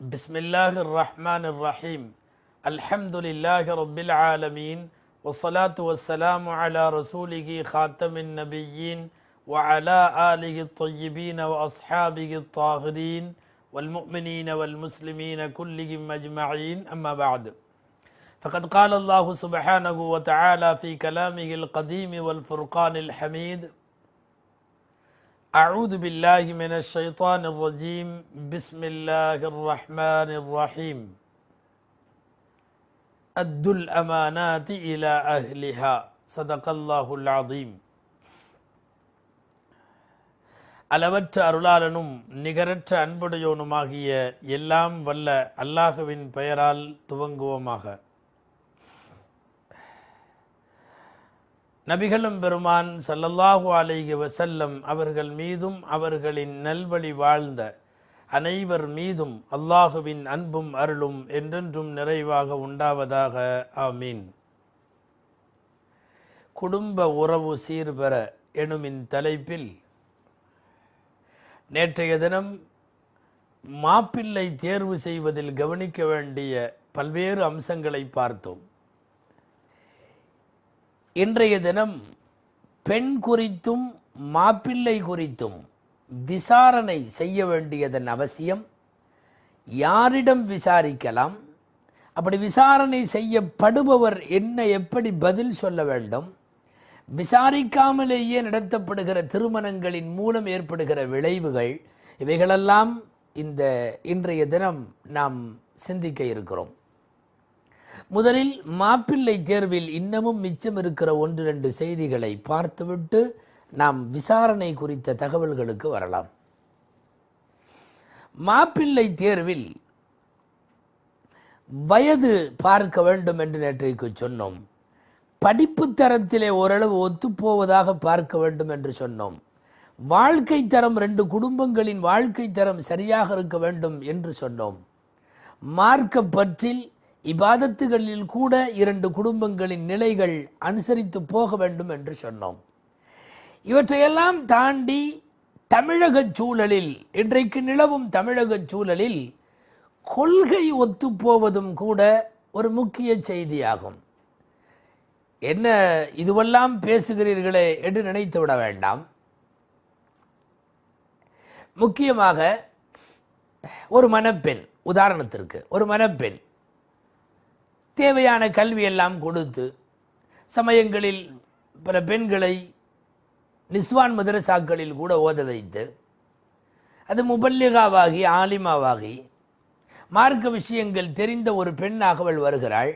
بسم الله الرحمن الرحيم الحمد لله رب العالمين والصلاة والسلام على رسوله خاتم النبيين وعلى آله الطيبين وأصحابه الطاهرين والمؤمنين والمسلمين كلهم أجمعين أما بعد فقد قال الله سبحانه وتعالى في كلامه القديم والفرقان الحميد أعوذ بالله من الشيطان الرجيم بسم الله الرحمن الرحيم أدوا الأمانات إلى أهلها صدق الله العظيم அளவற்ற அருளாளனும் நிகரற்ற அன்புடையோனுமாகிய எல்லாம் வல்ல அல்லாஹுவின் பெயரால் துவங்குவோமாக நபிகளும் பெருமான் சல்லல்லாஹு அலைஹி வசல்லம் அவர்கள் மீதும் அவர்களின் நல்வழி வாழ்ந்த அனைவர் மீதும் அல்லாஹுவின் அன்பும் அருளும் என்றென்றும் நிறைவாக உண்டாவதாக. ஆமீன். குடும்ப உறவு சீர்பெற எனும் தலைப்பில் நேற்றைய தினம் மாப்பிள்ளை தேர்வு செய்வதில் கவனிக்க வேண்டிய பல்வேறு அம்சங்களை பார்த்தோம். இன்றைய தினம் பெண் குறித்தும் மாப்பிள்ளை குறித்தும் விசாரணை செய்ய வேண்டியதன் அவசியம். யாரிடம் விசாரிக்கலாம்? அப்படி விசாரணை செய்யப்படுபவர் என்ன எப்படி பதில் சொல்ல வேண்டும்? விசாரிக்காமலேயே நடத்தப்படுகிற திருமணங்களின் மூலம் ஏற்படுகிற விளைவுகள் இவைகளெல்லாம் இந்த இன்றைய தினம் நாம் சிந்திக்க இருக்கிறோம். முதலில் மாப்பிள்ளை தேர்வில் இன்னமும் மிச்சம் இருக்கிற ஒன்று ரெண்டு செய்திகளை பார்த்துவிட்டு நாம் விசாரணை குறித்த தகவல்களுக்கு வரலாம். மாப்பிள்ளை தேர்வில் வயது பார்க்க வேண்டும் என்று நேற்றைக்கு சொன்னோம். படிப்பு தரத்திலே ஓரளவு ஒத்துப்போவதாக பார்க்க வேண்டும் என்று சொன்னோம். வாழ்க்கை தரம் ரெண்டு குடும்பங்களின் வாழ்க்கை தரம் சரியாக இருக்க வேண்டும் என்று சொன்னோம். மார்க்க பற்றில் இபாதத்துகளில் கூட இரண்டு குடும்பங்களின் நிலைகள் அனுசரித்து போக வேண்டும் என்று சொன்னோம். இவற்றையெல்லாம் தாண்டி தமிழக சூழலில் இன்றைக்கு நிலவும் தமிழக சூழலில் கொள்கை ஒத்துப்போவதும் கூட ஒரு முக்கிய செய்தியாகும். என்ன இதுவெல்லாம் பேசுகிறீர்களே என்று நினைத்து விட வேண்டாம். முக்கியமாக ஒரு மணப்பெண் உதாரணத்திற்கு ஒரு மணப்பெண் தேவையான கல்வியெல்லாம் கொடுத்து சமயங்களில் பல பெண்களை நிஸ்வான் மதரசாக்களில் கூட ஓத வைத்து அது முபல்லிகாவாகி ஆலிமாவாகி மார்க்க விஷயங்கள் தெரிந்த ஒரு பெண்ணாக அவள் வருகிறாள்.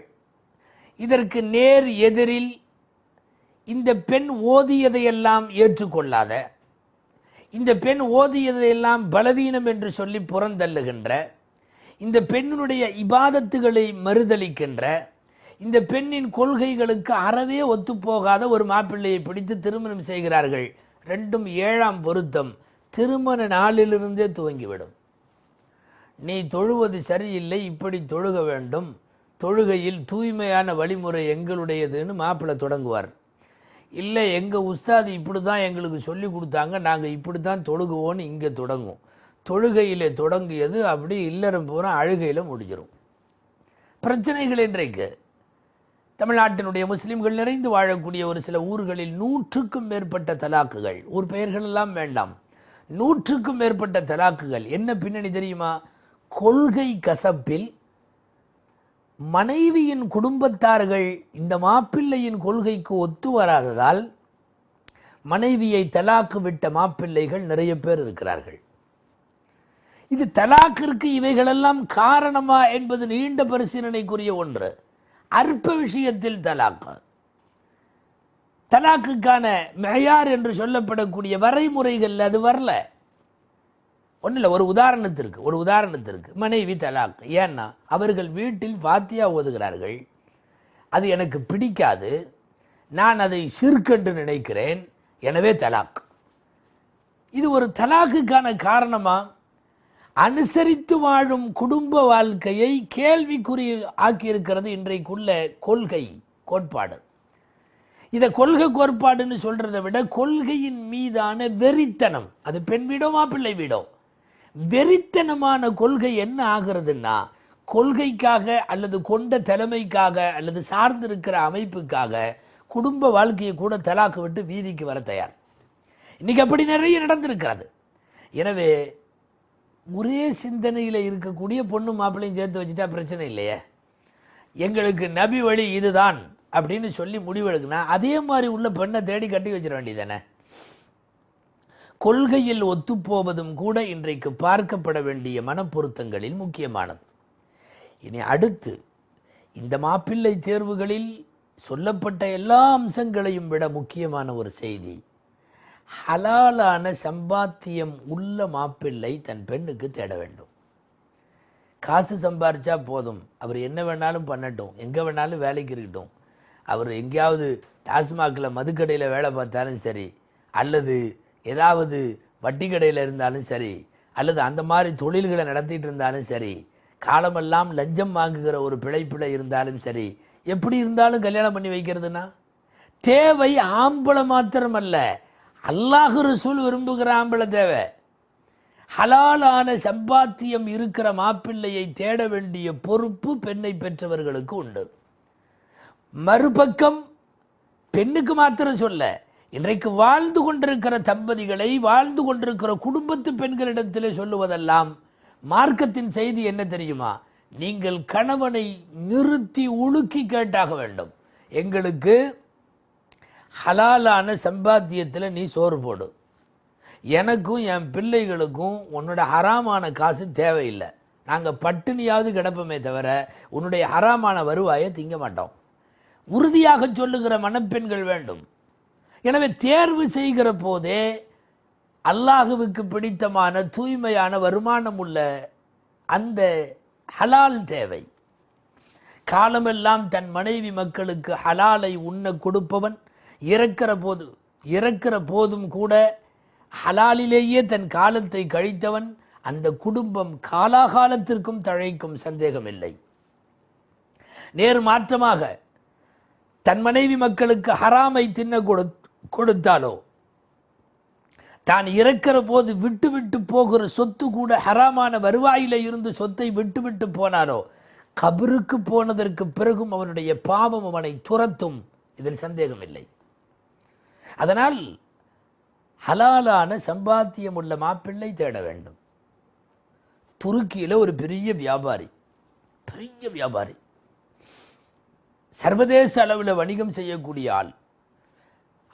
இதற்கு நேர் எதிரில் இந்த பெண் ஓதியதையெல்லாம் ஏற்றுக்கொள்ளாத இந்த பெண் ஓதியதையெல்லாம் பலவீனம் என்று சொல்லி புறந்தள்ளுகின்ற இந்த பெண்ணினுடைய இபாதத்துகளை மறுதளிக்கின்ற இந்த பெண்ணின் கொள்கைகளுக்கு அறவே ஒத்துப்போகாத ஒரு மாப்பிள்ளையை பிடித்து திருமணம் செய்கிறார்கள். ரெண்டும் ஏழாம் பொருத்தம். திருமண நாளிலிருந்தே துவங்கிவிடும். நீ தொழுவது சரியில்லை இப்படி தொழுக வேண்டும். தொழுகையில் தூய்மையான வழிமுறை எங்களுடையதுன்னு மாப்பிள்ளை தொடங்குவார். இல்லை எங்கள் உஸ்தாது இப்படி தான் எங்களுக்கு சொல்லி கொடுத்தாங்க நாங்கள் இப்படி தான் தொழுகுவோன்னு இங்கே தொடங்கும் தொழுகையிலே தொடங்கியது அப்படி இல்லறம் பூரா அழுகையில் முடிஞ்சிடும் பிரச்சனைகள் இன்றைக்கு. தமிழ்நாட்டினுடைய முஸ்லீம்கள் நிறைந்து வாழக்கூடிய ஒரு சில ஊர்களில் நூற்றுக்கும் மேற்பட்ட தலாக்குகள். ஊர் பெயர்கள் எல்லாம் வேண்டாம். நூற்றுக்கும் மேற்பட்ட தலாக்குகள். என்ன பின்னணி தெரியுமா? கொள்கை கசப்பில் மனைவியின் குடும்பத்தார்கள் இந்த மாப்பிள்ளையின் கொள்கைக்கு ஒத்து வராததால் மனைவியை தலாக்கு விட்ட மாப்பிள்ளைகள் நிறைய பேர் இருக்கிறார்கள். இது தலாக்கிற்கு இவைகளெல்லாம் காரணமா என்பது நீண்ட பரிசீலனைக்குரிய ஒன்று. அற்ப விஷயத்தில் தலாக்கு. தலாக்குக்கான மெயார் என்று சொல்லப்படக்கூடிய வரைமுறைகள் அது வரல. ஒன்றும் இல்லை ஒரு உதாரணத்திற்கு ஒரு உதாரணத்திற்கு. மனைவி தலாக் ஏன்னா அவர்கள் வீட்டில் வாத்தியா ஓதுகிறார்கள். அது எனக்கு பிடிக்காது. நான் அதை சிறுக்கென்று நினைக்கிறேன். எனவே தலாக். இது ஒரு தலாக்குக்கான காரணமாக அனுசரித்து வாழும் குடும்ப வாழ்க்கையை கேள்விக்குறி ஆக்கியிருக்கிறது இன்றைக்குள்ள கொள்கை கோட்பாடு. இதை கொள்கை கோட்பாடுன்னு சொல்றதை விட கொள்கையின் மீதான வெறித்தனம் அது பெண் வீடோ மாப்பிள்ளை வீடோ? வெறித்தனமான கொள்கை என்ன ஆகிறதுன்னா கொள்கைக்காக அல்லது கொண்ட தலைமைக்காக அல்லது சார்ந்திருக்கிற அமைப்புக்காக குடும்ப வாழ்க்கையை கூட தலாக்கு விட்டு வீதிக்கு வர தயார். இன்னைக்கு அப்படி நிறைய நடந்திருக்கிறது. எனவே ஒரே சிந்தனையில் இருக்கக்கூடிய பொண்ணு மாப்பிள்ளையும் சேர்த்து வச்சுட்டா பிரச்சனை இல்லையே. எங்களுக்கு நபி வழி இதுதான் அப்படின்னு சொல்லி முடிவெடுக்குனா அதே மாதிரி உள்ள பெண்ணை தேடி கட்டி வச்சிட வேண்டியதானே கொள்கையில் ஒத்துப்போவதும் கூட இன்றைக்கு பார்க்கப்பட வேண்டிய மனப்பொருத்தங்களில் முக்கியமானது. இனி அடுத்து இந்த மாப்பிள்ளை தேர்வுகளில் சொல்லப்பட்ட எல்லா அம்சங்களையும் விட முக்கியமான ஒரு செய்தி ஹலாலான சம்பாத்தியம் உள்ள மாப்பிள்ளை தன் பெண்ணுக்கு தேட வேண்டும். காசு சம்பாரிச்சா போதும். அவர் என்ன வேணாலும் பண்ணட்டும். எங்கே வேணாலும் வேலைக்கு இருக்கட்டும். அவர் எங்கேயாவது டாஸ்மாகில் மதுக்கடையில் வேலை பார்த்தாலும் சரி அல்லது ஏதாவது வட்டி கடையில் இருந்தாலும் சரி அல்லது அந்த மாதிரி தொழில்களை நடத்திட்டு இருந்தாலும் சரி காலமெல்லாம் லஞ்சம் வாங்குகிற ஒரு பிழைப்பில் இருந்தாலும் சரி எப்படி இருந்தாலும் கல்யாணம் பண்ணி வைக்கிறதுனா? தேவை ஆம்பளை மாத்திரமல்ல. அல்லாஹு ரசூல் விரும்புகிறாம்பள தேவை. ஹலாலான சம்பாத்தியம் இருக்கிற மாப்பிள்ளையை தேட வேண்டிய பொறுப்பு பெண்ணை பெற்றவர்களுக்கு உண்டு. மறுபக்கம் பெண்ணுக்கு மாத்திரம் சொல்ல இன்றைக்கு வாழ்ந்து கொண்டிருக்கிற தம்பதிகளை வாழ்ந்து கொண்டிருக்கிற குடும்பத்து பெண்களிடத்திலே சொல்லுவதெல்லாம் மார்க்கத்தின் செய்தி என்ன தெரியுமா? நீங்கள் கணவனை நிறுத்தி உலுக்கி கேட்டாக வேண்டும். எங்களுக்கு ஹலாலான சம்பாத்தியத்தில் நீ சோறு போடு. எனக்கும் என் பிள்ளைகளுக்கும் உன்னோட ஹராமான காசு தேவையில்லை. நாங்கள் பட்டினியாவது கிடப்போமே தவிர உன்னுடைய ஹராமான வருவாயை திங்க மாட்டோம். உறுதியாக சொல்லுகிற மணப்பெண்கள் வேண்டும். எனவே தேர்வு செய்கிற போதே அல்லாஹுவுக்கு பிடித்தமான தூய்மையான வருமானம் உள்ள அந்த ஹலால் தேவை. காலமெல்லாம் தன் மனைவி மக்களுக்கு ஹலாலை உண்ண கொடுப்பவன் இறக்கிற போது இறக்கிற போதும் கூட ஹலாலிலேயே தன் காலத்தை கழித்தவன் அந்த குடும்பம் காலாகாலத்திற்கும் தழைக்கும் சந்தேகமில்லை. நேர் மாற்றமாக தன் மனைவி மக்களுக்கு ஹராமை தின்ன கொடு கொடுத்தாலோ தான் இறக்கிற போது விட்டு விட்டு போகிற சொத்து கூட ஹராமான வருவாயில் இருந்து சொத்தை விட்டு விட்டு போனாலோ கபருக்கு போனதற்கு பிறகும் அவனுடைய பாவம் அவனை துரத்தும். இதில் சந்தேகமில்லை. அதனால் ஹலாலான சம்பாத்தியம் உள்ள மாப்பிள்ளை தேட வேண்டும். துருக்கியில் ஒரு பெரிய வியாபாரி பெரிய வியாபாரி. சர்வதேச அளவில் வணிகம் செய்யக்கூடிய ஆள்.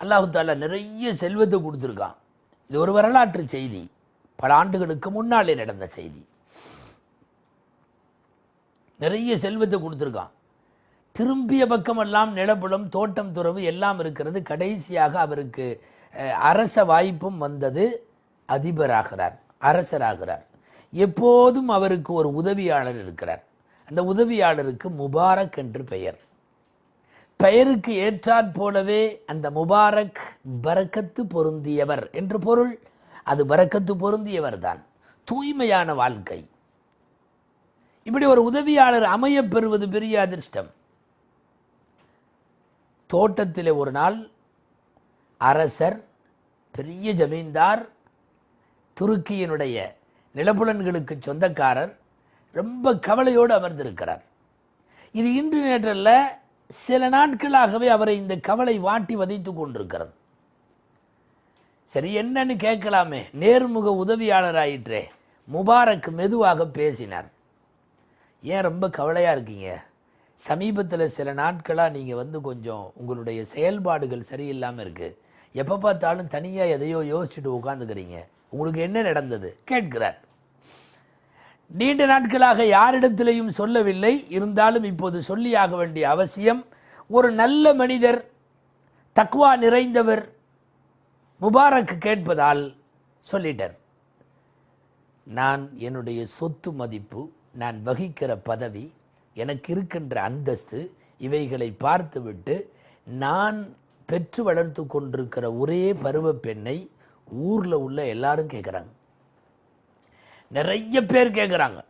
அல்லாஹு தாலா நிறைய செல்வத்தை கொடுத்துருக்கான். இது ஒரு வரலாற்று செய்தி. பல ஆண்டுகளுக்கு முன்னாலே நடந்த செய்தி. நிறைய செல்வத்தை கொடுத்துருக்கான். திரும்பிய பக்கமெல்லாம் நிலபுலம் தோட்டம் துறவு எல்லாம் இருக்கிறது. கடைசியாக அவருக்கு அரச வாய்ப்பும் வந்தது. அதிபராகிறார் அரசராகிறார். எப்போதும் அவருக்கு ஒரு உதவியாளர் இருக்கிறார். அந்த உதவியாளருக்கு முபாரக் என்று பெயர். பெயருக்கு ஏற்றாற் போலவே அந்த முபாரக் பரக்கத்து பொருந்தியவர் என்று பொருள். அது பரக்கத்து பொருந்தியவர் தான் தூய்மையான வாழ்க்கை. இப்படி ஒரு உதவியாளர் அமையப் பெறுவது பெரிய அதிர்ஷ்டம். தோட்டத்தில் ஒரு நாள் அரசர் பெரிய ஜமீன்தார் துருக்கியினுடைய நிலப்புலன்களுக்கு சொந்தக்காரர் ரொம்ப கவலையோடு அமர்ந்திருக்கிறார். இது இன்று நேற்றல்ல சில நாட்களாகவே அவரை இந்த கவலை வாட்டி வதைத்து கொண்டிருக்கிறது. சரி என்னன்னு கேட்கலாமே. நேர்முக உதவியாளராயிற்றே. முபாரக் மெதுவாக பேசினார். ஏன் ரொம்ப கவலையாக இருக்கீங்க? சமீபத்தில் சில நாட்களாக நீங்கள் வந்து கொஞ்சம் உங்களுடைய செயல்பாடுகள் சரியில்லாமல் இருக்குது எப்போ பார்த்தாலும் தனியாக எதையோ யோசிச்சுட்டு உட்காந்துக்கிறீங்க உங்களுக்கு என்ன நடந்தது? கேட்கிறார். நீண்ட நாட்களாக யாரிடத்திலையும் சொல்லவில்லை. இருந்தாலும் இப்போது சொல்லியாக வேண்டிய அவசியம் ஒரு நல்ல மனிதர் தக்வா நிறைந்தவர் முபாரக் கேட்பதால் சொல்லிட்டார். நான் என்னுடைய சொத்து மதிப்பு நான் வகிக்கிற பதவி எனக்கு இருக்கின்ற அந்தஸ்து இவைகளை பார்த்துவிட்டு நான் பெற்று வளர்த்து கொண்டிருக்கிற ஒரே பருவ பெண்ணை ஊரில் உள்ள எல்லாரும் கேட்குறாங்க நிறைய பேர் கேட்குறாங்க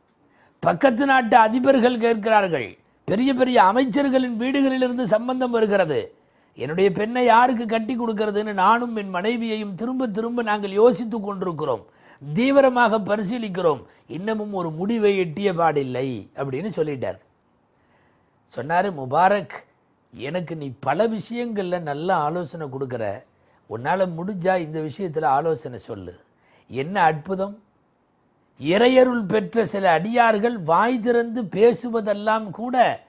பக்கத்து நாட்டு அதிபர்கள் கேட்கிறார்கள். பெரிய பெரிய அமைச்சர்களின் வீடுகளிலிருந்து சம்பந்தம் வருகிறது. என்னுடைய பெண்ணை யாருக்கு கட்டி கொடுக்கறதுன்னு நானும் என் மனைவியையும் திரும்ப திரும்ப நாங்கள் யோசித்து கொண்டிருக்கிறோம். தீவிரமாக பரிசீலிக்கிறோம். இன்னமும் ஒரு முடிவை எட்டிய பாடில்லை அப்படின்னு சொல்லிட்டார். சொன்னார் முபாரக் எனக்கு நீ பல விஷயங்களில் நல்ல ஆலோசனை கொடுக்குற. உன்னால் முடிஞ்சா இந்த விஷயத்தில் ஆலோசனை சொல்லு. என்ன அற்புதம்? இறையருள் பெற்ற சில அடியார்கள் வாய் திறந்து பேசுவதெல்லாம் கூட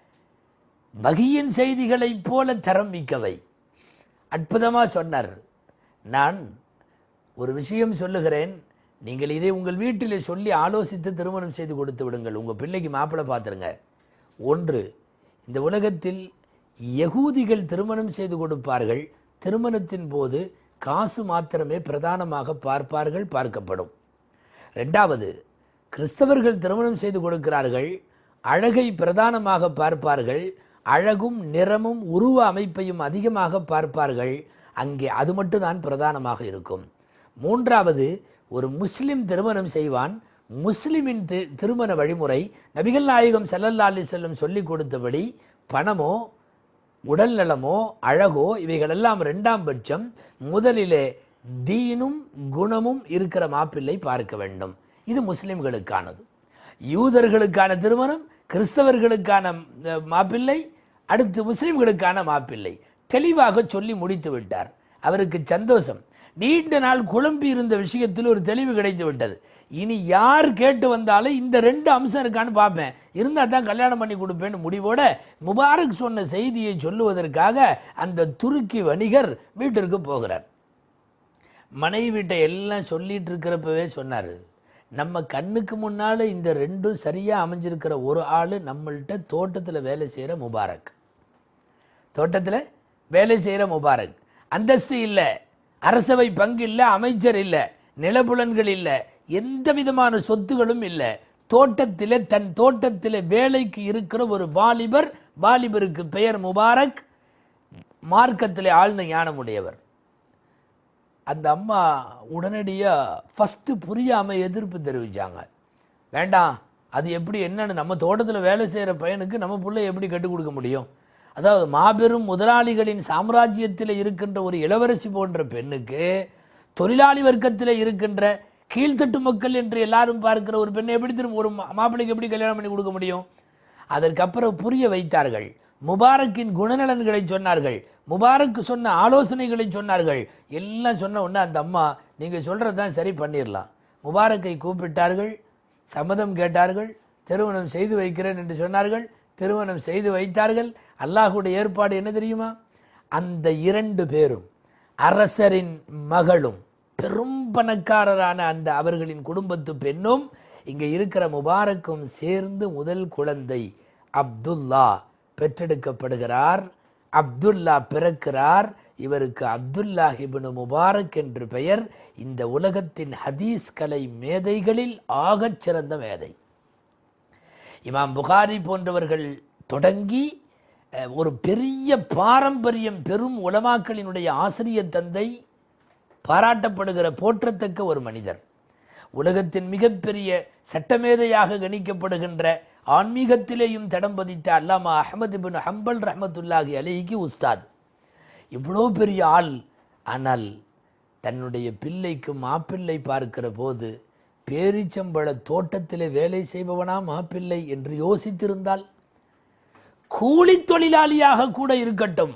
வகியின் செய்திகளைப் போல தரம் மிக்கவை. அற்புதமாக சொன்னார். நான் ஒரு விஷயம் சொல்லுகிறேன். நீங்கள் இதை உங்கள் வீட்டில் சொல்லி ஆலோசித்து திருமணம் செய்து கொடுத்து விடுங்கள். உங்கள் பிள்ளைக்கு மாப்பிள்ளை பார்த்துருங்க ஒன்று இந்த உலகத்தில் யகூதிகள் திருமணம் செய்து கொடுப்பார்கள். திருமணத்தின் போது காசு மாத்திரமே பிரதானமாக பார்ப்பார்கள் பார்க்கப்படும். ரெண்டாவது கிறிஸ்தவர்கள் திருமணம் செய்து கொடுக்கிறார்கள். அழகை பிரதானமாக பார்ப்பார்கள். அழகும் நிறமும் உருவ அமைப்பையும் அதிகமாக பார்ப்பார்கள். அங்கே அது மட்டும்தான் பிரதானமாக இருக்கும். மூன்றாவது ஒரு முஸ்லிம் திருமணம் செய்வான். முஸ்லிமின் தி- திருமண வழிமுறை நபிகள் நாயகம் செல்லல்லா அலி செல்லம் சொல்லி கொடுத்தபடி பணமோ உடல் நலமோ அழகோ இவைகளெல்லாம் ரெண்டாம் பட்சம் முதலிலே தீனும் குணமும் இருக்கிற மாப்பிள்ளை பார்க்க வேண்டும். இது முஸ்லிம்களுக்கானது. யூதர்களுக்கான திருமணம் கிறிஸ்தவர்களுக்கான மாப்பிள்ளை அடுத்து முஸ்லிம்களுக்கான மாப்பிள்ளை. தெளிவாக சொல்லி முடித்து விட்டார் அவருக்கு சந்தோஷம். நீண்ட நாள் குழம்பி இருந்த விஷயத்தில் ஒரு தெளிவு கிடைத்து விட்டது. இனி யார் கேட்டு வந்தாலும் இந்த ரெண்டு அம்சம் இருக்கான்னு பார்ப்பேன். இருந்தால் தான் கல்யாணம் பண்ணி கொடுப்பேன்னு முடிவோட முபாரக் சொன்ன செய்தியை சொல்லுவதற்காக அந்த துருக்கி வணிகர் வீட்டிற்கு போகிறார். மனைவி எல்லாம் சொல்லிட்டு இருக்கிறப்பவே சொன்னார். நம்ம கண்ணுக்கு முன்னால் இந்த ரெண்டும் சரியாக அமைஞ்சிருக்கிற ஒரு ஆள் நம்மள்கிட்ட தோட்டத்தில் வேலை செய்கிற முபாரக். தோட்டத்தில் வேலை செய்கிற முபாரக். அந்தஸ்து இல்லை. அரசவை பங்கு இல்லை அமைச்சர் இல்லை நிலபுலன்கள் இல்லை எந்த விதமான சொத்துகளும் இல்லை. தோட்டத்தில் தன் தோட்டத்தில் வேலைக்கு இருக்கிற ஒரு வாலிபர் வாலிபருக்கு பெயர் முபாரக் மார்க்கத்தில் ஆழ்ந்த ஞானமுடையவர் அந்த அம்மா உடனடியாக ஃபஸ்ட்டு புரியாமல் எதிர்ப்பு தெரிவித்தாங்க வேண்டாம் அது எப்படி என்னன்னு நம்ம தோட்டத்தில் வேலை செய்கிற பையனுக்கு நம்ம பிள்ளை எப்படி கற்றுக் கொடுக்க முடியும்? அதாவது மாபெரும் முதலாளிகளின் சாம்ராஜ்யத்தில் இருக்கின்ற ஒரு இளவரசி போன்ற பெண்ணுக்கு தொழிலாளி வர்க்கத்தில் இருக்கின்ற கீழ்த்தட்டு மக்கள் என்று எல்லாரும் பார்க்கிற ஒரு பெண்ணை எப்படி திரும்ப ஒரு மா- மாப்பிள்ளைக்கு எப்படி கல்யாணம் பண்ணி கொடுக்க முடியும்? அதற்கப்புறம் புரிய வைத்தார்கள். முபாரக்கின் குணநலன்களை சொன்னார்கள். முபாரக் சொன்ன ஆலோசனைகளை சொன்னார்கள். எல்லாம் சொன்ன உடனே அந்த அம்மா நீங்கள் சொல்கிறது தான் சரி பண்ணிடலாம் முபாரக்கை கூப்பிட்டார்கள். சம்மதம் கேட்டார்கள். திருமணம் செய்து வைக்கிறேன் என்று சொன்னார்கள். திருமணம் செய்து வைத்தார்கள். அல்லாஹுடைய ஏற்பாடு என்ன தெரியுமா? அந்த இரண்டு பேரும் அரசரின் மகளும் பெரும் பணக்காரரான அந்த அவர்களின் குடும்பத்து பெண்ணும் இங்கே இருக்கிற முபாரக்கும் சேர்ந்து முதல் குழந்தை அப்துல்லா பெற்றெடுக்கப்படுகிறார். அப்துல்லா பிறக்கிறார். இவருக்கு அப்துல்லா இப்னு முபாரக் என்று பெயர். இந்த உலகத்தின் ஹதீஸ் கலை மேதைகளில் ஆகச் சிறந்த மேதை. இமாம் புகாரி போன்றவர்கள் தொடங்கி ஒரு பெரிய பாரம்பரியம் பெரும் உலமாக்களினுடைய ஆசிரியர் தந்தை பாராட்டப்படுகிற போற்றத்தக்க ஒரு மனிதர். உலகத்தின் மிகப்பெரிய சட்டமேதையாக கணிக்கப்படுகின்ற ஆன்மீகத்திலேயும் தடம் பதித்த அல்லாமா அஹமது பின் ஹம்பல் ரஹமத்துல்லாஹி அலிஹிக்கு உஸ்தாத். இவ்வளோ பெரிய ஆள். ஆனால் தன்னுடைய பிள்ளைக்கு மாப்பிள்ளை பார்க்கிற போது பேரிச்சம்பழ தோட்டத்திலே வேலை செய்பவனா மாப்பிள்ளை என்று யோசித்திருந்தால் கூலி தொழிலாளியாக கூட இருக்கட்டும்.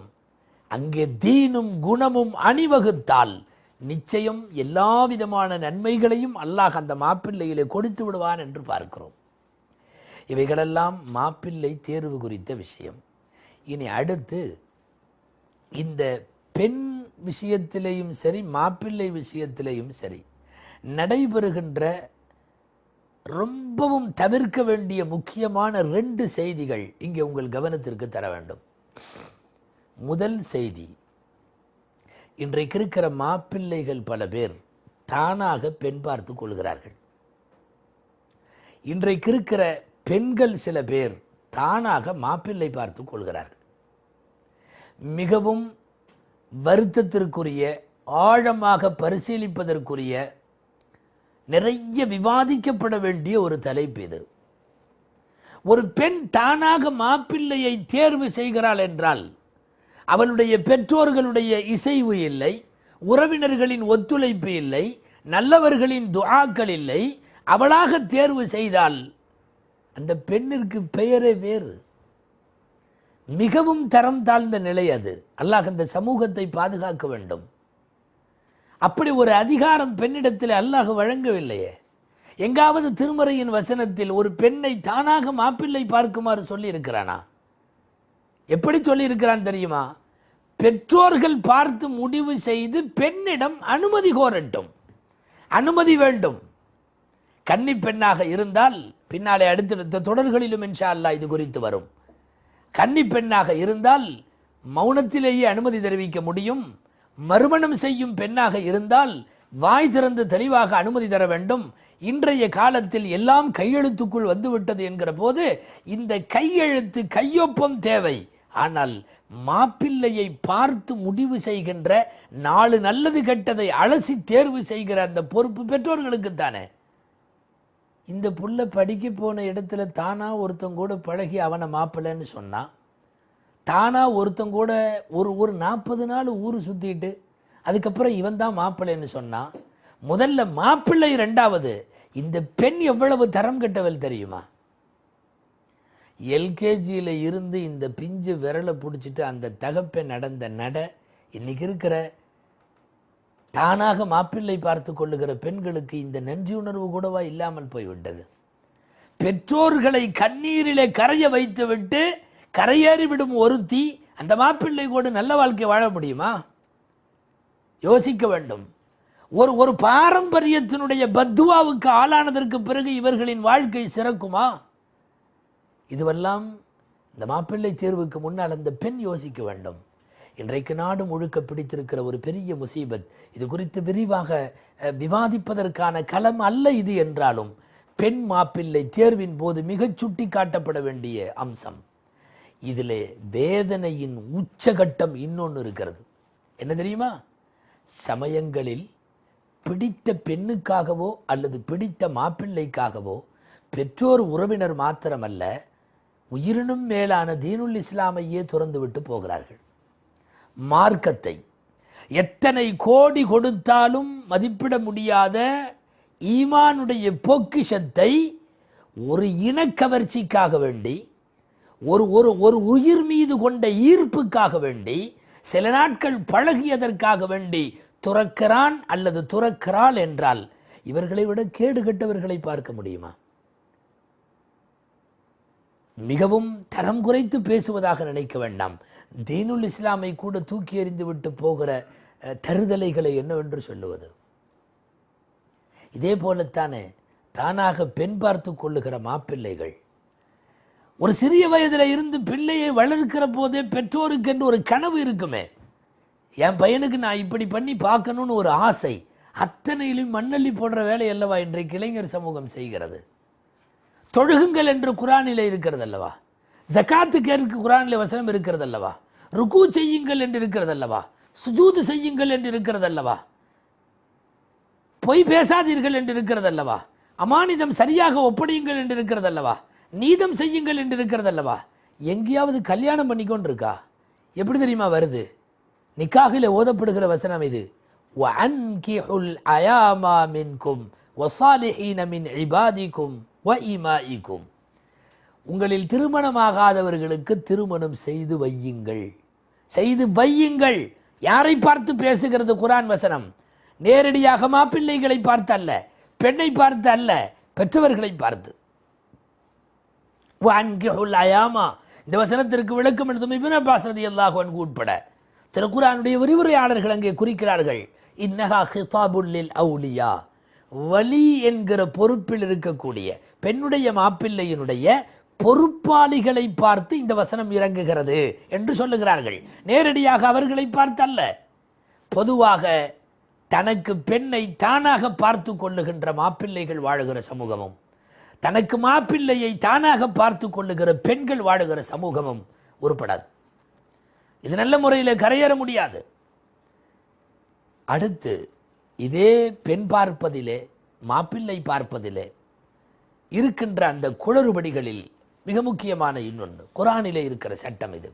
அங்கே தீனும் குணமும் அணிவகுத்தால் நிச்சயம் எல்லா விதமான நன்மைகளையும் அல்லாஹ் அந்த மாப்பிள்ளையிலே கொடுத்து விடுவான் என்று பார்க்கிறோம். இவைகளெல்லாம் மாப்பிள்ளை தேர்வு குறித்த விஷயம். இனி அடுத்து இந்த பெண் விஷயத்திலேயும் சரி மாப்பிள்ளை விஷயத்திலேயும் சரி நடைபெறுகின்ற ரொம்பவும் தவிர்க்க வேண்டிய முக்கியமான ரெண்டு செய்திகள் இங்கே உங்கள் கவனத்திற்கு தர வேண்டும். முதல் செய்தி இன்றைக்கு இருக்கிற மாப்பிள்ளைகள் பல பேர் தானாக பெண் பார்த்து கொள்கிறார்கள். இன்றைக்கு இருக்கிற பெண்கள் சில பேர் தானாக மாப்பிள்ளை பார்த்து கொள்கிறார்கள். மிகவும் வருத்தத்திற்குரிய ஆழமாக பரிசீலிப்பதற்குரிய நிறைய விவாதிக்கப்பட வேண்டிய ஒரு தலைப்பு இது. ஒரு பெண் தானாக மாப்பிள்ளையை தேர்வு செய்கிறாள் என்றால் அவளுடைய பெற்றோர்களுடைய இசைவு இல்லை உறவினர்களின் ஒத்துழைப்பு இல்லை நல்லவர்களின் துஆக்கள் இல்லை அவளாக தேர்வு செய்தால் அந்த பெண்ணிற்கு பெயரே வேறு. மிகவும் தரம் தாழ்ந்த நிலை அது. அல்லாஹ் அந்த சமூகத்தை பாதுகாக்க வேண்டும். அப்படி ஒரு அதிகாரம் பெண்ணிடத்தில் அல்லாஹ் வழங்கவில்லையே. எங்காவது திருமறையின் வசனத்தில் ஒரு பெண்ணை தானாக மாப்பிள்ளை பார்க்குமாறு சொல்லியிருக்கிறானா? எப்படி சொல்லியிருக்கிறான் தெரியுமா? பெற்றோர்கள் பார்த்து முடிவு செய்து பெண்ணிடம் அனுமதி கோரட்டும். அனுமதி வேண்டும். கன்னி பெண்ணாக இருந்தால் பின்னாலே அடுத்தடுத்த தொடர்களிலும் இன்ஷா அல்லாஹ் இது குறித்து வரும். கன்னி பெண்ணாக இருந்தால் மௌனத்திலேயே அனுமதி தெரிவிக்க முடியும். மறுமணம் செய்யும் பெண்ணாக இருந்தால் வாய் திறந்து தெளிவாக அனுமதி தர வேண்டும். இன்றைய காலத்தில் எல்லாம் கையெழுத்துக்குள் வந்துவிட்டது என்கிற போது இந்த கையெழுத்து கையொப்பம் தேவை. ஆனால் மாப்பிள்ளையை பார்த்து முடிவு செய்கின்ற நாலு நல்லது கெட்டதை அலசி தேர்வு செய்கிற அந்த பொறுப்பு பெற்றோர்களுக்கு தானே. இந்த புள்ள படிக்க போன இடத்துல தானா ஒருத்தன் கூட பழகி அவனை மாப்பிள்ளைன்னு சொன்னான் தானாக ஒருத்தன் கூட ஒரு ஒரு நாற்பது நாள் ஊர் சுற்றிட்டு அதுக்கப்புறம் இவன் தான் மாப்பிள்ளைன்னு சொன்னான் முதல்ல மாப்பிள்ளை ரெண்டாவது இந்த பெண் எவ்வளவு தரம் கெட்டவள் தெரியுமா? எல்கேஜியில் இருந்து இந்த பிஞ்சு விரலை பிடிச்சிட்டு அந்த தகப்பை நடந்த நட இன்னைக்கு இருக்கிற தானாக மாப்பிள்ளை பார்த்து கொள்ளுகிற பெண்களுக்கு இந்த நன்றியுணர்வு கூடவா இல்லாமல் போய்விட்டது? பெற்றோர்களை கண்ணீரிலே கரைய வைத்துவிட்டு கரையேறி விடும் ஒருத்தி அந்த மாப்பிள்ளை கூட நல்ல வாழ்க்கை வாழ முடியுமா? யோசிக்க வேண்டும். ஒரு ஒரு பாரம்பரியத்தினுடைய பத்துவாவுக்கு ஆளானதற்கு பிறகு இவர்களின் வாழ்க்கை சிறக்குமா? இதுவெல்லாம் இந்த மாப்பிள்ளை தேர்வுக்கு முன்னால் அந்த பெண் யோசிக்க வேண்டும். இன்றைக்கு நாடு முழுக்க பிடித்திருக்கிற ஒரு பெரிய முசீபத் இது குறித்து விரிவாக விவாதிப்பதற்கான களம் அல்ல இது என்றாலும் பெண் மாப்பிள்ளை தேர்வின் போது மிகச் சுட்டி காட்டப்பட வேண்டிய அம்சம். இதில் வேதனையின் உச்சகட்டம் இன்னொன்று இருக்கிறது. என்ன தெரியுமா? சமயங்களில் பிடித்த பெண்ணுக்காகவோ அல்லது பிடித்த மாப்பிள்ளைக்காகவோ பெற்றோர் உறவினர் மாத்திரமல்ல உயிரினும் மேலான தீனுல் இஸ்லாமையே துறந்துவிட்டு போகிறார்கள். மார்க்கத்தை எத்தனை கோடி கொடுத்தாலும் மதிப்பிட முடியாத ஈமானுடைய பொக்கிஷத்தை ஒரு இனக்கவர்ச்சிக்காக வேண்டி ஒரு ஒரு ஒரு உயிர் மீது கொண்ட ஈர்ப்புக்காக வேண்டி சில நாட்கள் பழகியதற்காக வேண்டி துறக்கிறான் அல்லது துறக்கிறாள் என்றால் இவர்களை விட கேடு கெட்டவர்களை பார்க்க முடியுமா? மிகவும் தரம் குறைத்து பேசுவதாக நினைக்க வேண்டாம். தீனுல் இஸ்லாமை கூட தூக்கி எறிந்து விட்டு போகிற அஹ், தருதலைகளை என்னவென்று சொல்லுவது? இதே போலத்தானே தானாக பெண் பார்த்து கொள்ளுகிற மாப்பிள்ளைகள் ஒரு சிறிய வயதில் இருந்து பிள்ளையை வளர்க்கிற போதே பெற்றோருக்கு என்று ஒரு கனவு இருக்குமே. என் பையனுக்கு நான் இப்படி பண்ணி பார்க்கணும்னு ஒரு ஆசை. அத்தனையிலும் மண்ணள்ளி போடுற வேலை அல்லவா இன்றைக்கு இளைஞர் சமூகம் செய்கிறது? தொழுகுங்கள் என்று குரானில் இருக்கிறது அல்லவா? ஜகாத்து கேட்க குரானில் வசனம் இருக்கிறது அல்லவா? ருக்கு செய்யுங்கள் என்று இருக்கிறது அல்லவா? சுஜூது செய்யுங்கள் என்று இருக்கிறது அல்லவா? பொய் பேசாதீர்கள் என்று இருக்கிறது அல்லவா? அமானிதம் சரியாக ஒப்படையுங்கள் என்று இருக்கிறது அல்லவா? நீதம் செய்யுங்கள் என்று இருக்கிறது அல்லவா எங்கேயாவது கல்யாணம் பண்ணிக்கொண்டு இருக்கா எப்படி தெரியுமா வருது நிக்காகில ஓதப்படுகிற வசனம் இது وَأَنْكِحُوا الْأَيَامَى مِنْكُمْ وَصَالِحِينَ مِنْ عِبَادِكُمْ وَإِمَائِكُمْ உங்களில் திருமணமாகாதவர்களுக்கு திருமணம் செய்து வையுங்கள் செய்து வையுங்கள் யாரை பார்த்து பேசுகிறது குரான் வசனம் நேரடியாக மாப்பிள்ளைகளை பார்த்து அல்ல பெண்ணை பார்த்து அல்ல பெற்றவர்களை பார்த்து வஅன்கிஹுல் அயாமா இந்த வசனத்திற்கு விளக்கம் எழுதும் இபின் அப்பாஸ் ரலியல்லாஹு அன்ஹு உட்பட. திருக்குறானுடைய விரிவுரையாளர்கள் அங்கே குறிக்கிறார்கள். இன்னஹா ஹிசாபுல்லில் அவுலியா. வலி என்கிற பொறுப்பில் இருக்கக்கூடிய பெண்ணுடைய மாப்பிள்ளையினுடைய பொறுப்பாளிகளை பார்த்து இந்த வசனம் இறங்குகிறது என்று சொல்லுகிறார்கள். நேரடியாக அவர்களை பார்த்தல்ல. பொதுவாக தனக்கு பெண்ணை தானாக பார்த்து கொள்ளுகின்ற மாப்பிள்ளைகள் வாழுகிற சமூகமும். தனக்கு மாப்பிள்ளையை தானாக பார்த்து கொள்ளுகிற பெண்கள் வாழுகிற சமூகமும் உருப்படாது. இது நல்ல முறையில் கரையேற முடியாது. அடுத்து இதே பெண் பார்ப்பதிலே மாப்பிள்ளை பார்ப்பதிலே இருக்கின்ற அந்த குளறுபடிகளில் மிக முக்கியமான இன்னொன்று குரானிலே இருக்கிற சட்டம் இது.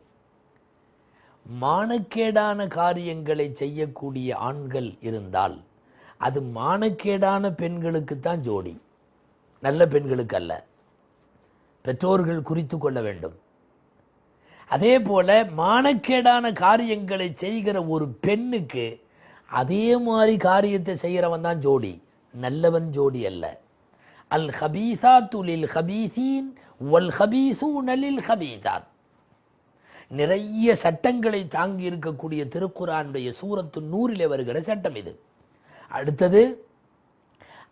மானக்கேடான காரியங்களை செய்யக்கூடிய ஆண்கள் இருந்தால் அது மானக்கேடான பெண்களுக்கு தான் ஜோடி. நல்ல பெண்களுக்கு அல்ல. பெற்றோர்கள் குறித்து கொள்ள வேண்டும். அதே போல மானக்கேடான காரியங்களை செய்கிற ஒரு பெண்ணுக்கு அதே மாதிரி காரியத்தை செய்கிறவன் தான் ஜோடி. நல்லவன் ஜோடி அல்ல. அல் ஹபீசா துலில் ஹபீசீன் வல் ஹபீசூன லில் ஹபீசாத். நிறைய சட்டங்களை தாங்கி இருக்கக்கூடிய திருக்குறானுடைய சூரத்து நூறிலே வருகிற சட்டம் இது. அடுத்தது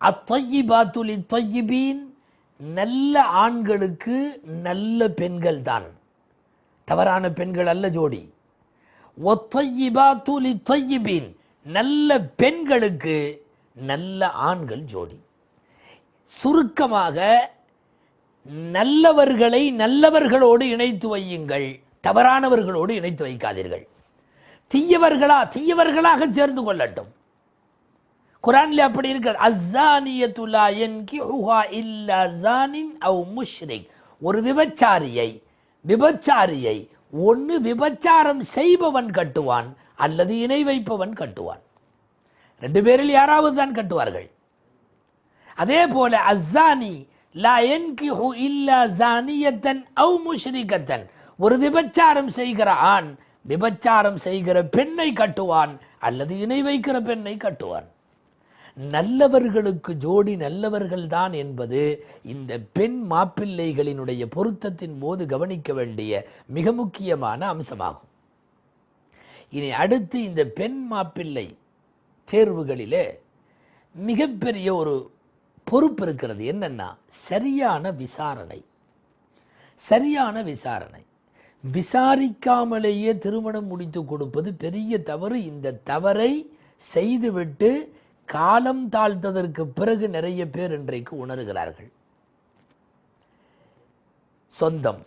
அத்தொய்யிபாத்துலி தொய்யிபீன் நல்ல ஆண்களுக்கு நல்ல பெண்கள் தான் தவறான பெண்கள் அல்ல ஜோடி. ஒத்தொய்யிபாத்துலி தொய்யிபீன் நல்ல பெண்களுக்கு நல்ல ஆண்கள் ஜோடி. சுருக்கமாக நல்லவர்களை நல்லவர்களோடு இணைத்து வையுங்கள் தவறானவர்களோடு இணைத்து வைக்காதீர்கள். தீயவர்களா தீயவர்களாக சேர்ந்து கொள்ளட்டும். குரான்ல அப்படி இருக்காது அஸ்ஸானியத்துலா யன்கிஹுஹா இல்லா ஜானின் அவ் முஷ்ரிக். ஒரு விபச்சாரியை விபச்சாரியை ஒன்று விபச்சாரம் செய்பவன் கட்டுவான் அல்லது இணை வைப்பவன் கட்டுவான். ரெண்டு பேரில் யாராவது தான் கட்டுவார்கள். அதே போல அஸ்ஸானி லா யன்கிஹு இல்லா ஜானியத்தன் அவ் முஷ்ரிகத்தன். ஒரு விபச்சாரம் செய்கிற ஆண் விபச்சாரம் செய்கிற பெண்ணை கட்டுவான் அல்லது இணை வைக்கிற பெண்ணை கட்டுவான். நல்லவர்களுக்கு ஜோடி நல்லவர்கள்தான் என்பது இந்த பெண் மாப்பிள்ளைகளினுடைய பொருத்தத்தின் போது கவனிக்க வேண்டிய மிக முக்கியமான அம்சமாகும். இனி அடுத்து இந்த பெண் மாப்பிள்ளை தேர்வுகளிலே மிகப்பெரிய ஒரு பொறுப்பு இருக்கிறது. என்னன்னா சரியான விசாரணை. சரியான விசாரணை. விசாரிக்காமலேயே திருமணம் முடித்து கொடுப்பது பெரிய தவறு. இந்த தவறை செய்துவிட்டு காலம் தாழ்த்ததற்கு பிறகு நிறைய பேர் இன்றைக்கு உணர்கிறார்கள். சொந்தம்.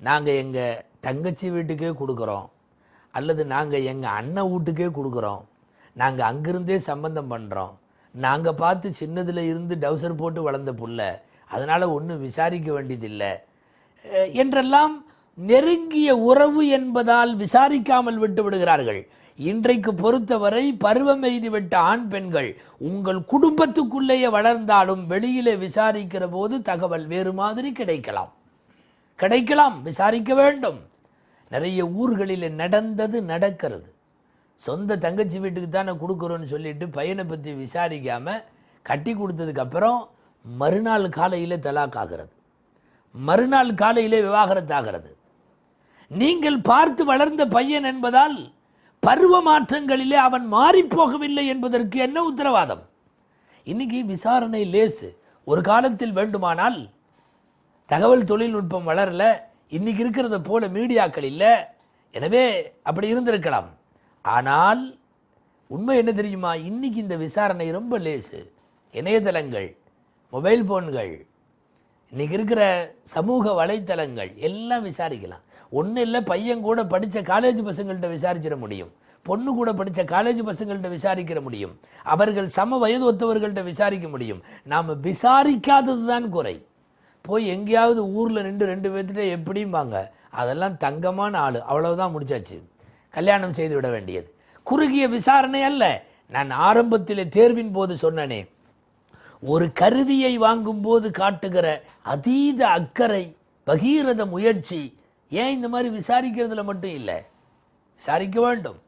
நாங்கள் எங்கள் தங்கச்சி வீட்டுக்கே கொடுக்குறோம். அல்லது நாங்கள் எங்கள் அண்ணன் வீட்டுக்கே கொடுக்குறோம். நாங்கள் அங்கிருந்தே சம்பந்தம் பண்ணுறோம் நாங்கள் பார்த்து சின்னதில் இருந்து டவுசர் போட்டு வளர்ந்த புள்ள அதனால் ஒன்றும் விசாரிக்க வேண்டியதில்லை. என்றெல்லாம் நெருங்கிய உறவு என்பதால் விசாரிக்காமல் விட்டு விடுகிறார்கள். இன்றைக்கு பொறுத்தவரை பருவம் எய்துவிட்ட ஆண் பெண்கள் உங்கள் குடும்பத்துக்குள்ளேயே வளர்ந்தாலும் வெளியிலே விசாரிக்கிற போது தகவல் வேறு மாதிரி கிடைக்கலாம். கிடைக்கலாம் விசாரிக்க வேண்டும். நிறைய ஊர்களில் நடந்தது நடக்கிறது. சொந்த தங்கச்சி வீட்டுக்கு தானே கொடுக்குறோன்னு சொல்லிட்டு பையனை பற்றி விசாரிக்காம கட்டி கொடுத்ததுக்கு அப்புறம் மறுநாள் காலையில் தலாக் ஆகிறது. மறுநாள் காலையிலே விவாகரத்தாகிறது. நீங்கள் பார்த்து வளர்ந்த பையன் என்பதால் பருவ மாற்றங்களிலே அவன் மாறிப்போகவில்லை என்பதற்கு என்ன உத்தரவாதம்? இன்னைக்கு விசாரணை லேசு. ஒரு காலத்தில் வேண்டுமானால் தகவல் தொழில்நுட்பம் வளரல இன்னைக்கு இருக்கிறத போல மீடியாக்கள் இல்லை. எனவே அப்படி இருந்திருக்கலாம். ஆனால் உண்மை என்ன தெரியுமா? இன்னைக்கு இந்த விசாரணை ரொம்ப லேசு. இணையதளங்கள் மொபைல் ஃபோன்கள் இன்னைக்கு இருக்கிற சமூக வலைத்தளங்கள் எல்லாம் விசாரிக்கலாம். ஒன்றும் இல்லை பையன் கூட படித்த காலேஜ் பசங்கள்கிட்ட விசாரிச்சிட முடியும். பொண்ணு கூட படித்த காலேஜ் பசங்கள்கிட்ட விசாரிக்கிற முடியும். அவர்கள் சம வயது ஒத்தவர்கள்ட்ட விசாரிக்க முடியும். நாம் விசாரிக்காதது தான் குறை. போய் எங்கேயாவது ஊரில் நின்று ரெண்டு பேர்த்திட்ட எப்படிம்பாங்க அதெல்லாம் தங்கமான ஆள். அவ்வளவுதான் முடிச்சாச்சு. கல்யாணம் செய்து விட வேண்டியது. குறுகிய விசாரணை அல்ல. நான் ஆரம்பத்தில் தேர்வின் போது சொன்னனே. ஒரு கருவியை வாங்கும்போது காட்டுகிற அதீத அக்கறை பகீரத முயற்சி ஏன் இந்த மாதிரி விசாரிக்கிறதுல மட்டும் இல்லை? விசாரிக்க வேண்டும்.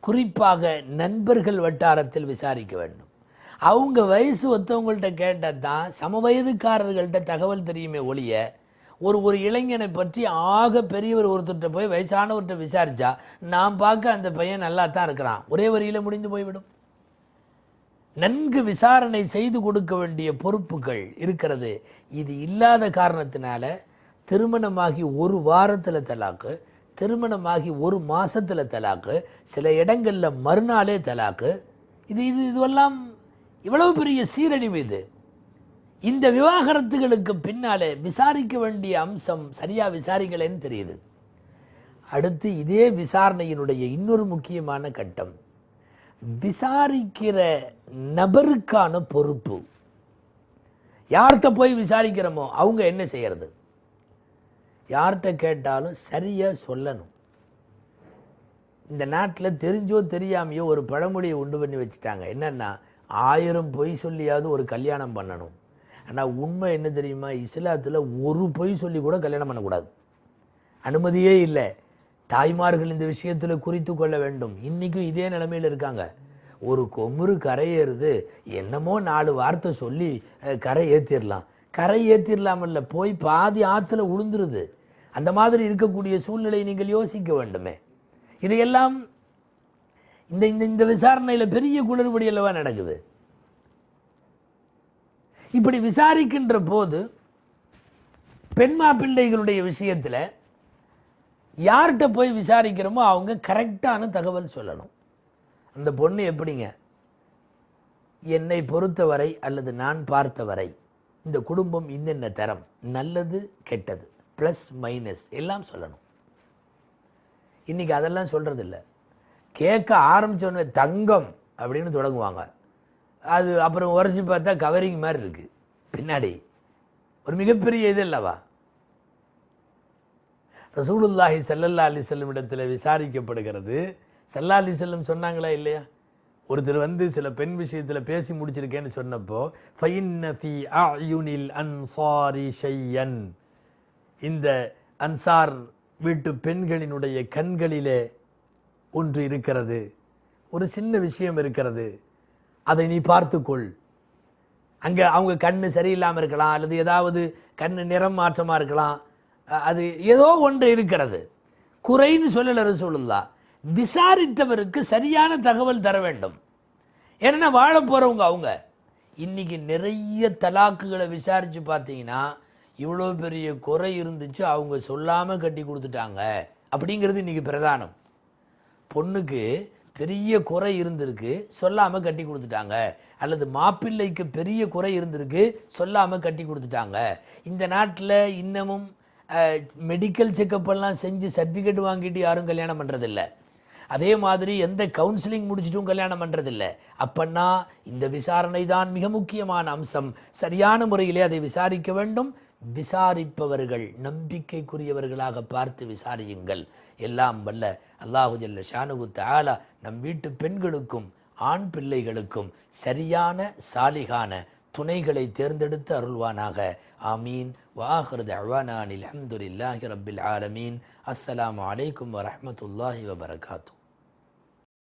குறிப்பாக நண்பர்கள் வட்டாரத்தில் விசாரிக்க வேண்டும். அவங்க வயசு ஒத்தவங்கள்ட்ட கேட்டால் தான் சம வயதுக்காரர்கள்ட்ட தகவல் தெரியுமே ஒழிய ஒரு ஒரு இளைஞனை பற்றி ஆக பெரியவர் ஒருத்தர்கிட்ட போய் வயசானவர்கிட்ட விசாரித்தா நான் பார்க்க அந்த பையன் நல்லா தான் இருக்கிறான். ஒரே வரியில் முடிந்து போய்விடும். நன்கு விசாரணை செய்து கொடுக்க வேண்டிய பொறுப்புகள் இருக்கிறது. இது இல்லாத காரணத்தினால திருமணமாகி ஒரு வாரத்தில் தலாக்கு திருமணமாகி ஒரு மாதத்தில் தலாக்கு சில இடங்களில் மறுநாளே தலாக்கு. இது இது இதுவெல்லாம் இவ்வளவு பெரிய சீரழிவு இது. இந்த விவாகரத்துகளுக்கு பின்னாலே விசாரிக்க வேண்டிய அம்சம் சரியாக விசாரிக்கலைன்னு தெரியுது. அடுத்து இதே விசாரணையினுடைய இன்னொரு முக்கியமான கட்டம். விசாரிக்கிற நபருக்கான பொறுப்பு. யார்கிட்ட போய் விசாரிக்கிறோமோ அவங்க என்ன செய்கிறது யார்கிட்ட கேட்டாலும் சரியாக சொல்லணும். இந்த நாட்டில் தெரிஞ்சோ தெரியாமையோ ஒரு பழமொழியை உண்டு பண்ணி வச்சுட்டாங்க. என்னென்னா ஆயிரம் பொய் சொல்லியாவது ஒரு கல்யாணம் பண்ணணும். ஆனால் உண்மை என்ன தெரியுமா? இஸ்லாத்தில் ஒரு பொய் சொல்லி கூட கல்யாணம் பண்ணக்கூடாது. அனுமதியே இல்லை. தாய்மார்கள் இந்த விஷயத்தில் குறித்து கொள்ள வேண்டும். இன்றைக்கும் இதே நிலைமையில் இருக்காங்க. ஒரு கொமுறு கரையேறுது என்னமோ நாலு வார்த்தை சொல்லி கரை ஏற்றிடலாம் கரை ஏற்றிடலாமல்ல போய் பாதி ஆற்றுல உளுந்துருது. அந்த மாதிரி இருக்கக்கூடிய சூழ்நிலையை நீங்கள் யோசிக்க வேண்டுமே. இதையெல்லாம் இந்த இந்த இந்த விசாரணையில் பெரிய குளறுபடி அல்லவா நடக்குது? இப்படி விசாரிக்கின்ற போது பெண் மாப்பிள்ளைகளுடைய விஷயத்தில் யார்கிட்ட போய் விசாரிக்கிறோமோ அவங்க கரெக்டான தகவல் சொல்லணும். அந்த பொண்ணு எப்படிங்க? என்னை பொறுத்தவரை அல்லது நான் பார்த்தவரை இந்த குடும்பம் இன்னென்ன தரம்? நல்லது கெட்டது. ப்ளஸ் மைனஸ் எல்லாம் சொல்லணும். இன்றைக்கி அதெல்லாம் சொல்கிறது இல்லை கேட்க ஆரம்பிச்சோடனே தங்கம் அப்படின்னு தொடங்குவாங்க. அது அப்புறம் உரைச்சி பார்த்தா கவரிங் மாதிரி இருக்குது பின்னாடி. ஒரு மிகப்பெரிய இது அல்லவா ரசூலுல்லாஹி செல்லல்லா அலி செல்லும் இடத்துல விசாரிக்கப்படுகிறது. செல்லா அலி வஸல்லம் சொன்னாங்களா இல்லையா? ஒருத்தர் வந்து சில பெண் விஷயத்தில் பேசி முடிச்சிருக்கேன்னு சொன்னப்போ ஃபைன்ன அயுனில் அன்சாரி ஷையன். இந்த அன்சார் வீட்டு பெண்களினுடைய கண்களிலே ஒன்று இருக்கிறது. ஒரு சின்ன விஷயம் இருக்கிறது. அதை நீ பார்த்துக்கொள். அங்கே அவங்க கண் சரியில்லாமல் இருக்கலாம் அல்லது ஏதாவது கண் நிறம் மாற்றமாக இருக்கலாம். அது ஏதோ ஒன்று இருக்கிறது. குறைன்னு சொல்லல ரசூலுல்லா விசாரித்தவருக்கு சரியான தகவல் தர வேண்டும். ஏன்னா வாழ போகிறவங்க அவங்க. இன்னைக்கு நிறைய தலாக்குகளை விசாரித்து பார்த்தீங்கன்னா இவ்வளோ பெரிய குறை இருந்துச்சு அவங்க சொல்லாமல் கட்டி கொடுத்துட்டாங்க. அப்படிங்கிறது இன்றைக்கி பிரதானம். பொண்ணுக்கு பெரிய குறை இருந்திருக்கு சொல்லாமல் கட்டி கொடுத்துட்டாங்க. அல்லது மாப்பிள்ளைக்கு பெரிய குறை இருந்திருக்கு சொல்லாமல் கட்டி கொடுத்துட்டாங்க. இந்த நாட்டில் இன்னமும் மெடிக்கல் செக்கப்பெல்லாம் செஞ்சு சர்டிஃபிகேட் வாங்கிட்டு யாரும் கல்யாணம் பண்ணுறதில்லை அதே மாதிரி எந்த கவுன்சிலிங் முடிச்சிட்டும் கல்யாணம் பண்ணுறதில்ல அப்பன்னா இந்த விசாரணை தான் மிக முக்கியமான அம்சம். சரியான முறையிலே அதை விசாரிக்க வேண்டும். விசாரிப்பவர்கள் நம்பிக்கைக்குரியவர்களாக பார்த்து விசாரியுங்கள். எல்லாம் வல்ல. அல்லாஹுஜல்ல ஷானுகு தாலா நம் வீட்டு பெண்களுக்கும் ஆண் பிள்ளைகளுக்கும் சரியான சாலிகான துணைகளை தேர்ந்தெடுத்து அருள்வானாக ஆமீன் வாஹிரு தஅவானா அனில் ஹம்துலில்லாஹி ரப்பில் ஆலமீன் அஸ்ஸலாமு அலைக்கும் வரஹ்மத்துல்லாஹி வபரகாத்துஹு